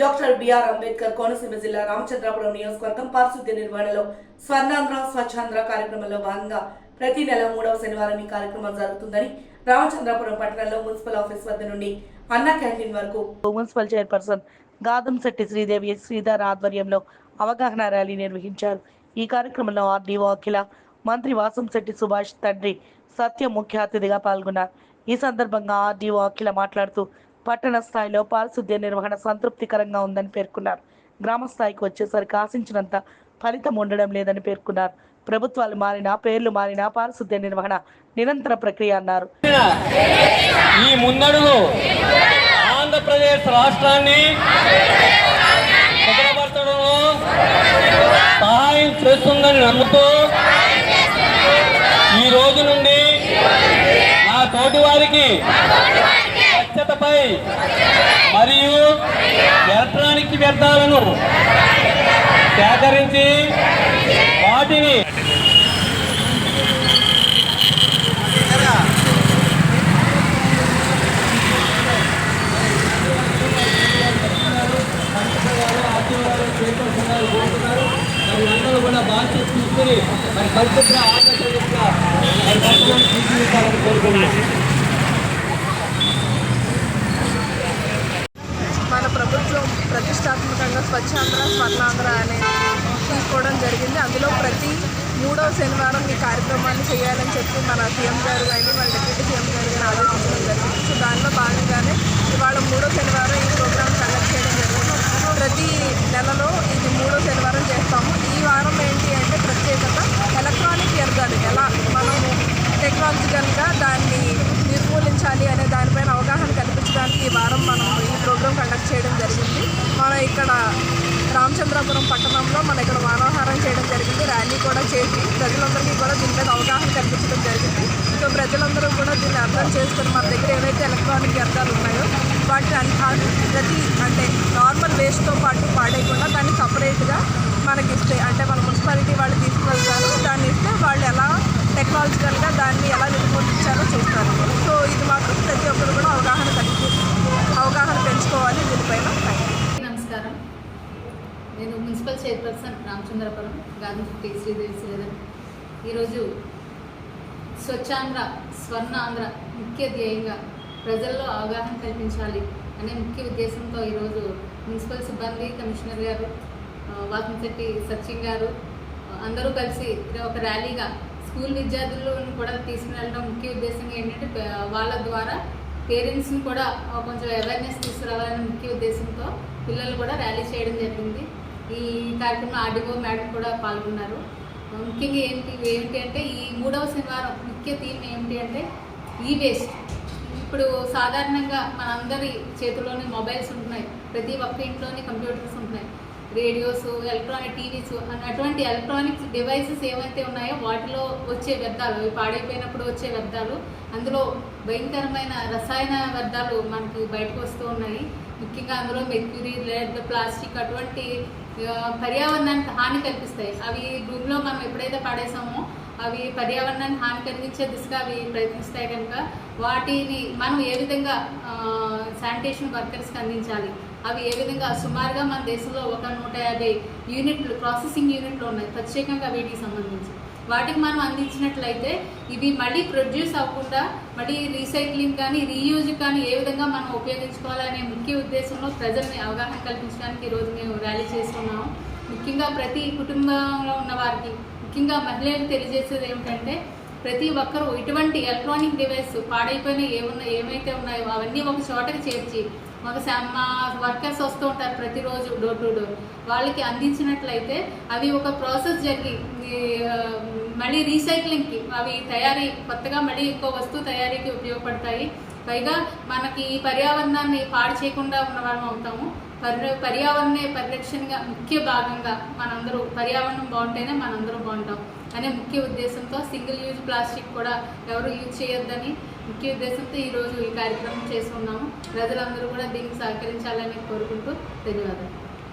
Doctor BR Ambedkar Konaseema జిల్లా రామచంద్రాపురం నియోజకవర్గం పారిశుద్ధ్య నిర్వహణలో స్వర్ణాంధ్ర స్వచ్ఛాంధ్ర కార్యక్రమంలో భాగంగా ప్రతి నెల మూడవ శనివారం ఈ కార్యక్రమం జరుగుతుందని రామచంద్రాపురం పట్టణంలో మున్సిపల్ ఆఫీస్ వద్ద నుండి అన్న క్యాంటీన్ వరకు మున్సిపల్ చైర్పర్సన్ గాదంశెట్టి శ్రీదేవి శ్రీధర్ ఆధ్వర్యంలో అవగాహన ర్యాలీ నిర్వహించారు. ఈ కార్యక్రమంలో ఆర్డీఓ అఖిల మంత్రి వాసంశెట్టి సుభాష్ తండ్రి సత్య ముఖ్య అతిథిగా పాల్గొన్నారు. ఈ సందర్భంగా ఆర్డీఓ అఖిల మాట్లాడుతూ పట్టణ స్థాయిలో పారిశుద్ధ్య నిర్వహణ సంతృప్తికరంగా ఉందని పేర్కొన్నారు. గ్రామ స్థాయికి వచ్చేసరికి ఆశించినంత ఫలితం ఉండడం లేదని పేర్కొన్నారు. ప్రభుత్వాలు మారినా పేర్లు మారినా పారిశుద్ధ్య నిర్వహణ నిరంతర ప్రక్రియ అన్నారు. ఈ ముందడుగు ఆంధ్రప్రదేశ్ రాష్ట్రాన్ని సహాయం చేస్తుందని నమ్ముతూ ఈ రోజు నుండి నా తోటి వారికి స్వచ్ఛతపై మరియు ఎలక్ట్రానిక్ వ్యర్థాలను సేకరించి వాటిని మరి అందరూ కూడా బాధ్యత తీసుకుని మరి పరిశుభ్ర ఆంధ్రప్రదేశ్గా మరి పట్టణాన్ని ప్రతిష్టాత్మకంగా స్వచ్ఛాంధ్ర స్వర్ణాంధ్ర అనే తీసుకోవడం జరిగింది. అందులో ప్రతి మూడవ శనివారం ఈ కార్యక్రమాన్ని చేయాలని చెప్పి మన సీఎం గారు కానీ మన డిప్యూటీ సీఎం గారు కానీ ఆలోచించడం జరిగింది. సో దానిలో భాగంగానే ఇవాళ మూడో శనివారం ఈ ప్రోగ్రామ్ కండక్ట్ చేయడం జరిగింది. ప్రతి నెలలో ఇది మూడో శనివారం చేస్తాము ఈ వారం ఏంటి అంటే ప్రత్యేకత ఎలక్ట్రానిక్ వ్యర్థాలు ఎలా మనము టెక్నాలజికల్గా దాన్ని నిర్మూలించాలి అనే దానిపైన అవగాహన కల్పించడానికి ఈ వారం మనం ఈ ప్రోగ్రామ్ కండక్ట్ చేయడం జరిగింది. మన ఇక్కడ రామచంద్రాపురం పట్టణంలో మన ఇక్కడ మానవహారం చేయడం జరిగింది. ర్యాలీ కూడా చేసి ప్రజలందరికీ కూడా దీని మీద అవగాహన కల్పించడం జరిగింది. సో ప్రజలందరూ కూడా దీన్ని అర్థం చేసుకుని మన దగ్గర ఏవైతే ఎలక్ట్రానిక్ వ్యర్థాలు ఉన్నాయో వాటిని ప్రతి అంటే నార్మల్ వేస్ట్తో పాటు పాడేయకుండా దాన్ని సపరేట్గా మనకి ఇస్తే అంటే మన మున్సిపాలిటీ వాళ్ళు తీసుకువెళ్తారు దాన్ని ఇస్తే వాళ్ళు ఎలా టెక్నాలజికల్గా దాన్ని ఎలా నిర్మూలించాలో చూస్తారు సో ఇది మాత్రం ప్రతి ఒక్కరు కూడా అవగాహన కలిగి అవగాహన పెంచుకోవాలి దీనిపైన థ్యాంక్ యూ నమస్కారం నేను municipal chairperson Ramachandrapuram Gandhi T Sridevi Sridhar. ఈరోజు స్వచ్ఛాంధ్ర స్వర్ణ ఆంధ్ర ముఖ్య ధ్యేయంగా ప్రజల్లో అవగాహన కల్పించాలి అనే ముఖ్య ఉద్దేశంతో ఈరోజు మున్సిపల్ సిబ్బంది కమిషనర్ గారు ఆ, వాసంశెట్టి సచిన్ గారు అందరూ కలిసి ఒక ర్యాలీగా స్కూల్ విద్యార్థులను కూడా తీసుకుని వెళ్ళడం ముఖ్య ఉద్దేశంగా ఏంటంటే వాళ్ళ ద్వారా పేరెంట్స్ని కూడా కొంచెం అవేర్నెస్ తీసుకురావాలనే ముఖ్య ఉద్దేశంతో పిల్లలు కూడా ర్యాలీ చేయడం జరిగింది. ఈ కార్యక్రమంలో ఆర్డిఓ మేడం కూడా పాల్గొన్నారు. ముఖ్యంగా ఏంటి ఏంటి అంటే ఈ మూడవ శనివారం ముఖ్య థీమ్ ఏంటి అంటే ఈ వేస్ట్. ఇప్పుడు సాధారణంగా మనందరి చేతిలోని మొబైల్స్ ఉంటున్నాయి. ప్రతి ఒక్క ఇంట్లోని కంప్యూటర్స్ ఉంటున్నాయి. రేడియోస్ ఎలక్ట్రానిక్ టీవీస్ అటువంటి ఎలక్ట్రానిక్స్ డివైసెస్ ఏవైతే ఉన్నాయో వాటిలో వచ్చే వ్యర్థాలు అవి పాడైపోయినప్పుడు వచ్చే వ్యర్థాలు అందులో భయంకరమైన రసాయన వ్యర్థాలు మనకి బయటకు వస్తూ ఉన్నాయి. ముఖ్యంగా అందులో మెర్క్యూరీ లెడ్ ప్లాస్టిక్ అటువంటి పర్యావరణానికి హాని కల్పిస్తాయి. అవి భూమిలో మనం ఎప్పుడైతే పాడేసామో అవి పర్యావరణాన్ని హాని కలిగించే దిశగా అవి ప్రయత్నిస్తాయి కనుక వాటిని మనం ఏ విధంగా శానిటేషన్ వర్కర్స్కి అందించాలి? అవి ఏ విధంగా సుమారుగా మన దేశంలో ఒక నూట యాభై యూనిట్లు ప్రాసెసింగ్ యూనిట్లు ఉన్నాయి ప్రత్యేకంగా వీటికి సంబంధించి. వాటికి మనం అందించినట్లయితే ఇవి మళ్ళీ ప్రొడ్యూస్ అవ్వకుండా మళ్ళీ రీసైక్లింగ్ కానీ రీయూజ్ కానీ ఏ విధంగా మనం ఉపయోగించుకోవాలనే ముఖ్య ఉద్దేశంలో ప్రజల్ని అవగాహన కల్పించడానికి ఈరోజు మేము ర్యాలీ చేస్తున్నాము. ముఖ్యంగా ప్రతి కుటుంబంలో ఉన్న వారికి ముఖ్యంగా మహిళలకు తెలియజేసేది ఏమిటంటే ప్రతి ఒక్కరూ ఇటువంటి ఎలక్ట్రానిక్ డివైస్ పాడైపోయిన ఏమున్నా ఏమైతే ఉన్నాయో అవన్నీ ఒక చోటకి చేర్చి ఒక మా వర్కర్స్ వస్తూ ఉంటారు ప్రతిరోజు డోర్ టు డోర్ వాళ్ళకి అందించినట్లయితే అవి ఒక ప్రాసెస్ జరిగి మళ్ళీ రీసైక్లింగ్కి అవి తయారీ కొత్తగా మళ్ళీ ఇంకో వస్తువు తయారీకి ఉపయోగపడతాయి. పైగా మనకి ఈ పర్యావరణాన్ని పాడు చేయకుండా ఉన్న వాళ్ళం అవుతాము. పర్య పర్యావరణ పరిరక్షణగా ముఖ్య భాగంగా మనందరూ పర్యావరణం బాగుంటేనే మనందరూ బాగుంటాం అనే ముఖ్య ఉద్దేశంతో సింగిల్ యూజ్ ప్లాస్టిక్ కూడా ఎవరు యూజ్ చేయొద్దని ముఖ్య ఉద్దేశంతో ఈరోజు ఈ కార్యక్రమం చేస్తున్నాము. ప్రజలందరూ కూడా దీనికి సహకరించాలని కోరుకుంటూ ధన్యవాదాలు.